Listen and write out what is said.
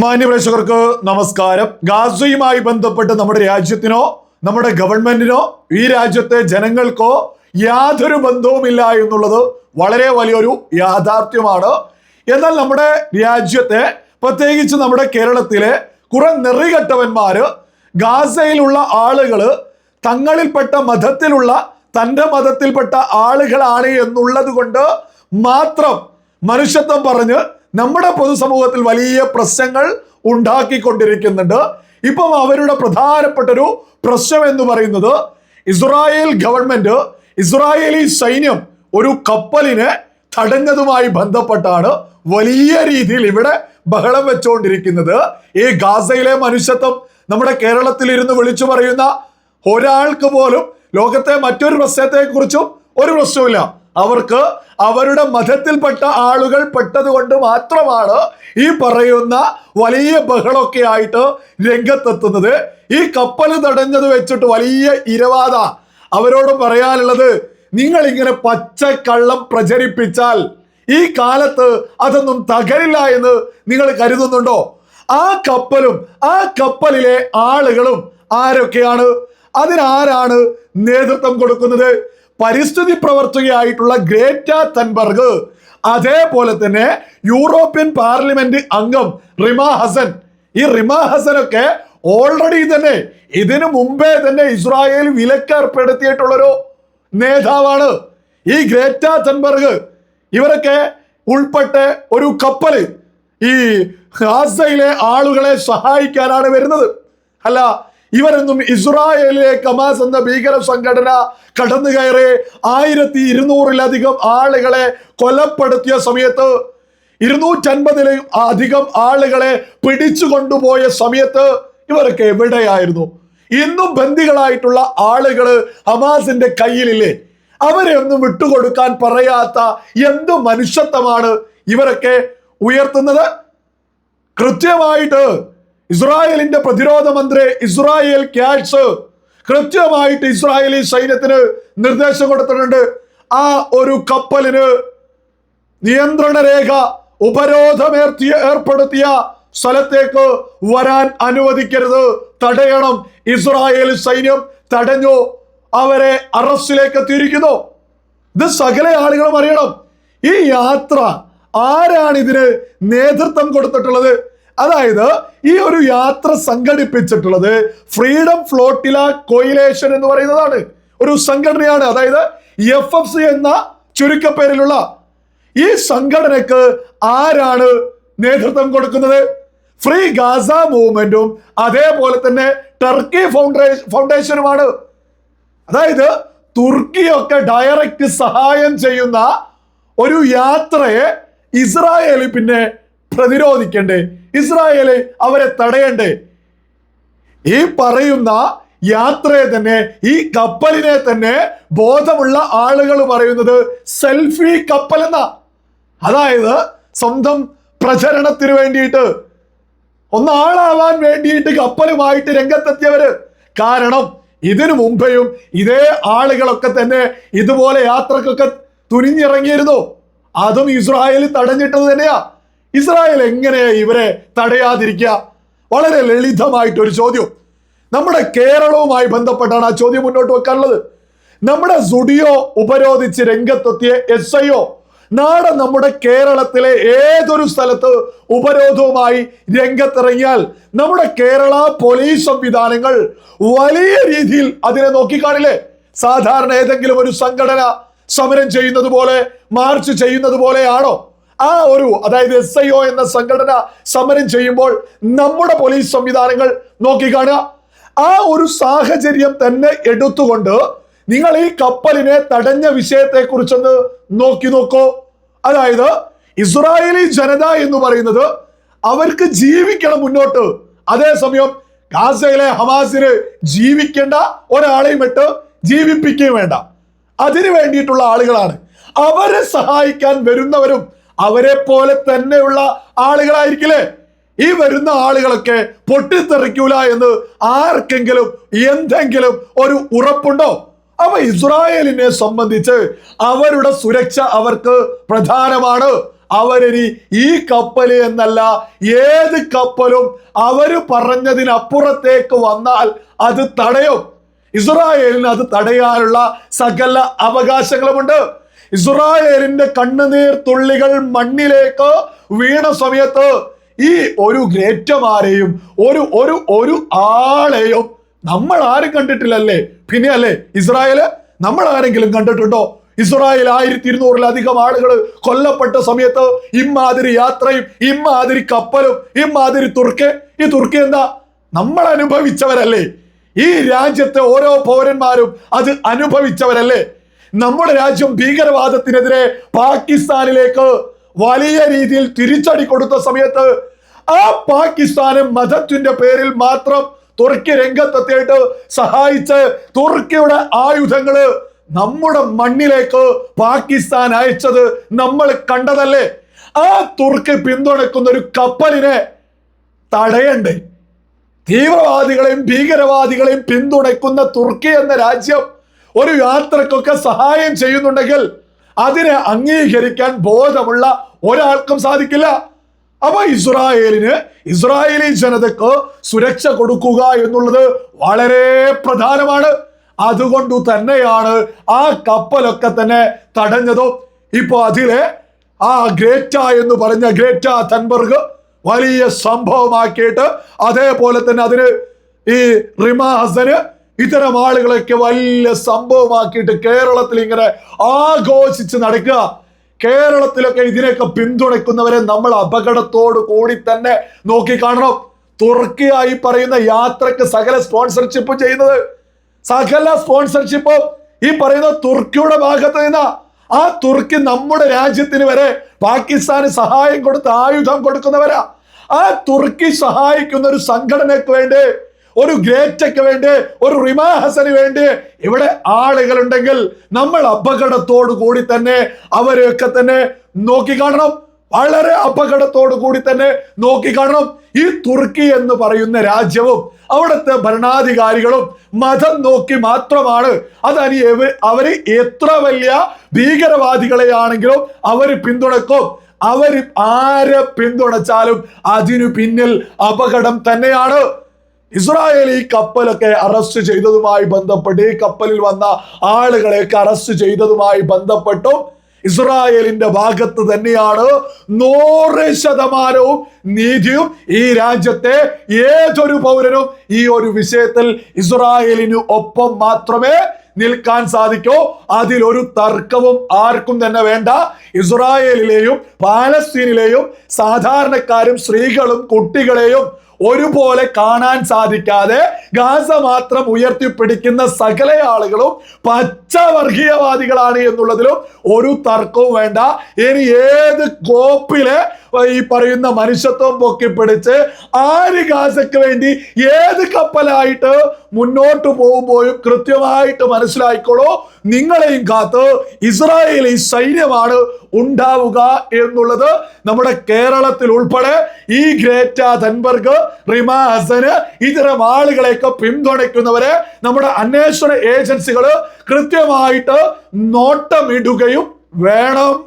മാന്യപ്രേക്ഷകർക്ക് നമസ്കാരം. ഗാസയുമായി ബന്ധപ്പെട്ട് നമ്മുടെ രാജ്യത്തിനോ നമ്മുടെ ഗവൺമെന്റിനോ ഈ രാജ്യത്തെ ജനങ്ങൾക്കോ യാതൊരു ബന്ധവുമില്ല എന്നുള്ളത് വളരെ വലിയൊരു യാഥാർത്ഥ്യമാണ്. എന്നാൽ നമ്മുടെ രാജ്യത്തെ പ്രത്യേകിച്ച് നമ്മുടെ കേരളത്തിലെ കുറെ നെറികെട്ടവന്മാര് ഗാസയിലുള്ള ആളുകൾ തങ്ങളിൽപ്പെട്ട മതത്തിലുള്ള തന്റെ മതത്തിൽപ്പെട്ട ആളുകളാണ് എന്നുള്ളത് കൊണ്ട് മാത്രം മനുഷ്യത്വം പറഞ്ഞ് നമ്മുടെ പൊതുസമൂഹത്തിൽ വലിയ പ്രശ്നങ്ങൾ ഉണ്ടാക്കിക്കൊണ്ടിരിക്കുന്നുണ്ട്. ഇപ്പം അവരുടെ പ്രധാനപ്പെട്ടൊരു പ്രശ്നം എന്ന് പറയുന്നത് ഇസ്രായേൽ ഗവൺമെന്റ് ഇസ്രായേലി സൈന്യം ഒരു കപ്പലിനെ തടഞ്ഞതുമായി ബന്ധപ്പെട്ടാണ് വലിയ രീതിയിൽ ഇവിടെ ബഹളം വെച്ചുകൊണ്ടിരിക്കുന്നത് ഈ ഗാസയിലെ മനുഷ്യത്വം നമ്മുടെ കേരളത്തിൽ ഇരുന്ന് വിളിച്ചു പറയുന്ന ഒരാൾക്ക് പോലും ലോകത്തെ മറ്റൊരു പ്രശ്നത്തെക്കുറിച്ചും ഒരു പ്രശ്നവുമില്ല. അവർക്ക് അവരുടെ മതത്തിൽപ്പെട്ട ആളുകൾ പെട്ടത് കൊണ്ട് മാത്രമാണ് ഈ പറയുന്ന വലിയ ബഹളമൊക്കെ ആയിട്ട് രംഗത്തെത്തുന്നത്. ഈ കപ്പൽ തടഞ്ഞത് വെച്ചിട്ട് വലിയ ഇരവാദ അവരോട് പറയാനുള്ളത് നിങ്ങൾ ഇങ്ങനെ പച്ചക്കള്ളം പ്രചരിപ്പിച്ചാൽ ഈ കാലത്ത് അതൊന്നും തകരില്ല എന്ന് നിങ്ങൾ കരുതുന്നുണ്ടോ? ആ കപ്പലും ആ കപ്പലിലെ ആളുകളും ആരൊക്കെയാണ്? അതിനാരാണ് നേതൃത്വം കൊടുക്കുന്നത്? പരിസ്ഥിതി പ്രവർത്തകയായിട്ടുള്ള ഗ്രേറ്റ തൻബർഗ് അതേപോലെ തന്നെ യൂറോപ്യൻ പാർലമെന്റ് അംഗം റിമ ഹസൻ. ഈ റിമ ഒക്കെ ഓൾറെഡി തന്നെ ഇതിനു മുമ്പേ തന്നെ ഇസ്രായേൽ വിലക്കേർപ്പെടുത്തിയിട്ടുള്ളൊരു നേതാവാണ്. ഈ ഗ്രേറ്റ തൻബർഗ് ഇവരൊക്കെ ഉൾപ്പെട്ട് ഒരു കപ്പൽ ഈ ഗാസയിലെ ആളുകളെ സഹായിക്കാനാണ് വരുന്നത്. അല്ല ഇവരൊന്നും ഇസ്രായേലിലെ കമാസ് എന്ന ഭീകര സംഘടന കടന്നു കയറി ആയിരത്തി ഇരുന്നൂറിലധികം ആളുകളെ കൊലപ്പെടുത്തിയ സമയത്ത് ഇരുന്നൂറ്റൻപതിലും അധികം ആളുകളെ പിടിച്ചു കൊണ്ടുപോയ സമയത്ത് ഇവരൊക്കെ എവിടെയായിരുന്നു? ഇന്നും ബന്ദികളായിട്ടുള്ള ആളുകൾ ഹമാസിന്റെ കയ്യിലില്ലേ? അവരെ ഒന്നും വിട്ടുകൊടുക്കാൻ പറയാത്ത എന്ത് മനുഷ്യത്വമാണ് ഇവരൊക്കെ ഉയർത്തുന്നത്? കൃത്യമായിട്ട് ഇസ്രായേലിന്റെ പ്രതിരോധ മന്ത്രി ഇസ്രായേൽ ക്യാറ്റ്സ് കൃത്യമായിട്ട് ഇസ്രായേലി സൈന്യത്തിന് നിർദ്ദേശം കൊടുത്തിട്ടുണ്ട്. ആ ഒരു കപ്പലിന് നിയന്ത്രണ രേഖ ഉപരോധമേർത്തിയ ഏർപ്പെടുത്തിയ സ്ഥലത്തേക്ക് വരാൻ അനുവദിക്കരുത്. തടയണം. ഇസ്രായേൽ സൈന്യം തടഞ്ഞു. അവരെ അറസ്റ്റിലേക്ക് എത്തിയിരിക്കുന്നു. ഇത് സകല ആളുകളും അറിയണം. ഈ യാത്ര ആരാണ് ഇതിന് നേതൃത്വം കൊടുത്തിട്ടുള്ളത്? അതായത് ഈ ഒരു യാത്ര സംഘടിപ്പിച്ചിട്ടുള്ളത് ഫ്രീഡം ഫ്ലോട്ടില കോയിലേഷൻ എന്ന് പറയുന്നതാണ്. ഒരു സംഘടനയാണ്. അതായത് എഫ് എഫ് സി എന്ന ചുരുക്കപ്പേരിലുള്ള ഈ സംഘടനക്ക് ആരാണ് നേതൃത്വം കൊടുക്കുന്നത്? ഫ്രീ ഗാസ മൂവ്മെന്റും അതേപോലെ തന്നെ ടർക്കി ഫൗണ്ടേഷൻ ഫൗണ്ടേഷനുമാണ് അതായത് തുർക്കിയൊക്കെ ഡയറക്റ്റ് സഹായം ചെയ്യുന്ന ഒരു യാത്രയെ ഇസ്രായേൽ പിന്നെ പ്രതിരോധിക്കണ്ടേ? ഇസ്രായേൽ അവരെ തടയണ്ടേ? ഈ പറയുന്ന യാത്രയെ തന്നെ ഈ കപ്പലിനെ തന്നെ ബോധമുള്ള ആളുകൾ പറയുന്നത് സെൽഫി കപ്പൽ എന്ന. അതായത് സ്വന്തം പ്രചരണത്തിന് വേണ്ടിയിട്ട് ഒന്നാളാവാൻ വേണ്ടിയിട്ട് കപ്പലുമായിട്ട് രംഗത്തെത്തിയവര്. കാരണം ഇതിനു മുമ്പെയും ഇതേ ആളുകളൊക്കെ തന്നെ ഇതുപോലെ യാത്രക്കൊക്കെ തുനിഞ്ഞിറങ്ങിയിരുന്നു. അതും ഇസ്രായേൽ തടഞ്ഞിട്ടത് തന്നെയാ. ഇസ്രായേൽ എങ്ങനെയാ ഇവരെ തടയാതിരിക്കുക? വളരെ ലളിതമായിട്ട് ഒരു ചോദ്യം. നമ്മുടെ കേരളവുമായി ബന്ധപ്പെട്ടാണ് ആ ചോദ്യം മുന്നോട്ട് വെക്കാനുള്ളത്. നമ്മുടെ സുഡിയോ ഉപരോധിച്ച് രംഗത്തെത്തിയ എസ് ഐ ഒ നാളെ നമ്മുടെ കേരളത്തിലെ ഏതൊരു സ്ഥലത്ത് ഉപരോധവുമായി രംഗത്തിറങ്ങിയാൽ നമ്മുടെ കേരള പോലീസ് സംവിധാനങ്ങൾ വലിയ രീതിയിൽ അതിനെ നോക്കിക്കാണില്ലേ? സാധാരണ ഏതെങ്കിലും ഒരു സംഘടന സമരം ചെയ്യുന്നത് പോലെ മാർച്ച് ചെയ്യുന്നത് പോലെയാണോ? ആ ഒരു അതായത് എസ് ഐ ഒ എന്ന സംഘടന സമരം ചെയ്യുമ്പോൾ നമ്മുടെ പോലീസ് സംവിധാനങ്ങൾ നോക്കിക്കാണുക ആ ഒരു സാഹചര്യം തന്നെ എടുത്തുകൊണ്ട് നിങ്ങൾ ഈ കപ്പലിനെ തടഞ്ഞ വിഷയത്തെ കുറിച്ചൊന്ന് നോക്കി നോക്കൂ. അതായത് ഇസ്രായേലി ജനത എന്ന് പറയുന്നത് അവർക്ക് ജീവിക്കണം മുന്നോട്ട്. അതേസമയം ഗാസയിലെ ഹമാസിന് ജീവിക്കേണ്ട ഒരാളെയും ഇട്ട് ജീവിപ്പിക്കുകയും വേണ്ട. അതിനു വേണ്ടിയിട്ടുള്ള ആളുകളാണ്. അവരെ സഹായിക്കാൻ വരുന്നവരും അവരെ പോലെ തന്നെയുള്ള ആളുകളായിരിക്കില്ലേ? ഈ വരുന്ന ആളുകളൊക്കെ പൊട്ടിത്തെറിക്കൂല എന്ന് ആർക്കെങ്കിലും എന്തെങ്കിലും ഒരു ഉറപ്പുണ്ടോ? അവ ഇസ്രായേലിനെ സംബന്ധിച്ച് അവരുടെ സുരക്ഷ അവർക്ക് പ്രധാനമാണ്. അവരിനി ഈ കപ്പൽ എന്നല്ല ഏത് കപ്പലും അവർ പറഞ്ഞതിനപ്പുറത്തേക്ക് വന്നാൽ അത് തടയും. ഇസ്രായേലിന് അത് തടയാനുള്ള സകല അവകാശങ്ങളുമുണ്ട്. ഇസ്രായേലിന്റെ കണ്ണുനീർ തുള്ളികൾ മണ്ണിലേക്ക് വീണ സമയത്ത് ഈ ഒരു ഗ്രേറ്റമാരെയും ഒരു ഒരു ഒരു ആളെയും നമ്മൾ ആരും കണ്ടിട്ടില്ലല്ലേ? പിന്നെ അല്ലേ ഇസ്രായേൽ നമ്മൾ ആരെങ്കിലും കണ്ടിട്ടുണ്ടോ? ഇസ്രായേൽ ആയിരത്തി ഇരുന്നൂറിലധികം ആളുകൾ കൊല്ലപ്പെട്ട സമയത്ത് ഇമ്മാതിരി യാത്രയും ഇമ്മാതിരി കപ്പലും ഇമ്മാതിരി തുർക്കി. ഈ തുർക്കി എന്താ? നമ്മൾ അനുഭവിച്ചവരല്ലേ. ഈ രാജ്യത്തെ ഓരോ പൗരന്മാരും അത് അനുഭവിച്ചവരല്ലേ. നമ്മുടെ രാജ്യം ഭീകരവാദത്തിനെതിരെ പാകിസ്ഥാനിലേക്ക് വലിയ രീതിയിൽ തിരിച്ചടി കൊടുത്ത സമയത്ത് ആ പാകിസ്ഥാന് മതത്തിന്റെ പേരിൽ മാത്രം തുർക്കി രംഗത്തെത്തിയിട്ട് സഹായിച്ച് തുർക്കിയുടെ ആയുധങ്ങൾ നമ്മുടെ മണ്ണിലേക്ക് പാകിസ്ഥാൻ അയച്ചത് നമ്മൾ കണ്ടതല്ലേ? ആ തുർക്കി പിന്തുണക്കുന്ന ഒരു കപ്പലിനെ തടയണ്ടേ? തീവ്രവാദികളെയും ഭീകരവാദികളെയും പിന്തുണയ്ക്കുന്ന തുർക്കി എന്ന രാജ്യം ഒരു യാത്രക്കൊക്കെ സഹായം ചെയ്യുന്നുണ്ടെങ്കിൽ അതിനെ അംഗീകരിക്കാൻ ബോധമുള്ള ഒരാൾക്കും സാധിക്കില്ല. അപ്പൊ ഇസ്രായേലിന് ഇസ്രായേലി ജനതക്ക് സുരക്ഷ കൊടുക്കുക എന്നുള്ളത് വളരെ പ്രധാനമാണ്. അതുകൊണ്ട് തന്നെയാണ് ആ കപ്പലൊക്കെ തന്നെ തടഞ്ഞതും. ഇപ്പൊ അതിലെ ആ ഗ്രേറ്റ എന്ന് പറഞ്ഞ ഗ്രേറ്റ തൻബർഗ് വലിയ സംഭവമാക്കിയിട്ട് അതേപോലെ തന്നെ അതിന് ഈ റിമ ഹസന് ഇത്തരം ആളുകളൊക്കെ വലിയ സംഭവമാക്കിയിട്ട് കേരളത്തിൽ ഇങ്ങനെ ആഘോഷിച്ച് നടക്കുക. കേരളത്തിലൊക്കെ ഇതിനെയൊക്കെ പിന്തുണയ്ക്കുന്നവരെ നമ്മൾ അപകടത്തോട് കൂടി തന്നെ നോക്കി കാണണം. തുർക്കിയായി പറയുന്ന യാത്രയ്ക്ക് സകല സ്പോൺസർഷിപ്പ് ചെയ്യുന്നത്. സകല സ്പോൺസർഷിപ്പും ഈ പറയുന്ന തുർക്കിയുടെ ഭാഗത്ത് നിന്ന. ആ തുർക്കി നമ്മുടെ രാജ്യത്തിന് വരെ പാകിസ്ഥാന് സഹായം കൊടുത്ത് ആയുധം കൊടുക്കുന്നവരാ. ആ തുർക്കി സഹായിക്കുന്ന ഒരു സംഘടനയ്ക്ക് വേണ്ടി ഒരു ഗ്രേറ്റയ്ക്ക് വേണ്ടി ഒരു റിമാ ഹസന് വേണ്ടി ഇവിടെ ആളുകളുണ്ടെങ്കിൽ നമ്മൾ അപകടത്തോടു കൂടി തന്നെ അവരെയൊക്കെ തന്നെ നോക്കിക്കാണണം വളരെ അപകടത്തോടു കൂടി തന്നെ നോക്കിക്കാണണം ഈ തുർക്കി എന്ന് പറയുന്ന രാജ്യവും അവിടുത്തെ ഭരണാധികാരികളും മതം നോക്കി മാത്രമാണ്. അതനി അവർ എത്ര വലിയ ഭീകരവാദികളെയാണെങ്കിലും അവർ പിന്തുണക്കും. അവർ ആരെ പിന്തുണച്ചാലും അതിനു പിന്നിൽ അപകടം തന്നെയാണ്. ഇസ്രായേൽ ഈ കപ്പലൊക്കെ അറസ്റ്റ് ചെയ്തതുമായി ബന്ധപ്പെട്ട് ഈ കപ്പലിൽ വന്ന ആളുകളെയൊക്കെ അറസ്റ്റ് ചെയ്തതുമായി ബന്ധപ്പെട്ടും ഇസ്രായേലിന്റെ ഭാഗത്ത് തന്നെയാണ് നൂറ് ശതമാനവും നീതിയും ഈ രാജ്യത്തെ ഏതൊരു പൗരനും ഈ ഒരു വിഷയത്തിൽ ഇസ്രായേലിന് ഒപ്പം മാത്രമേ നിൽക്കാൻ സാധിക്കൂ. അതിലൊരു തർക്കവും ആർക്കും തന്നെ വേണ്ട. ഇസ്രായേലിലെയും പാലസ്തീനിലെയും സാധാരണക്കാരും സ്ത്രീകളും കുട്ടികളെയും ഒരുപോലെ കാണാൻ സാധിക്കാതെ ഗാസ മാത്രം ഉയർത്തിപ്പിടിക്കുന്ന സകല ആളുകളും പച്ചവർഗീയവാദികളാണ് എന്നുള്ളതിലും ഒരു തർക്കവും വേണ്ട. ഇനി ഏത് കോപ്പിലെ ഈ പറയുന്ന മനുഷ്യത്വം പൊക്കിപ്പിടിച്ച് ആര് ഗാസയ്ക്ക് വേണ്ടി ഏത് കപ്പലായിട്ട് മുന്നോട്ട് പോകുമ്പോഴും കൃത്യമായിട്ട് മനസ്സിലായിക്കോളൂ. നിങ്ങളെയും കാത്ത് ഇസ്രായേലി സൈന്യമാണ് ഉണ്ടാവുക എന്നുള്ളത് നമ്മുടെ കേരളത്തിൽ ഉൾപ്പെടെ ഈ ഗ്രേറ്റ ധൻബർഗ് റിമാസന് ഇത്തരം ആളുകളെയൊക്കെ പിന്തുണയ്ക്കുന്നവരെ നമ്മുടെ അന്വേഷണ ഏജൻസികൾ കൃത്യമായിട്ട് നോട്ടമിടുകയും വേണം.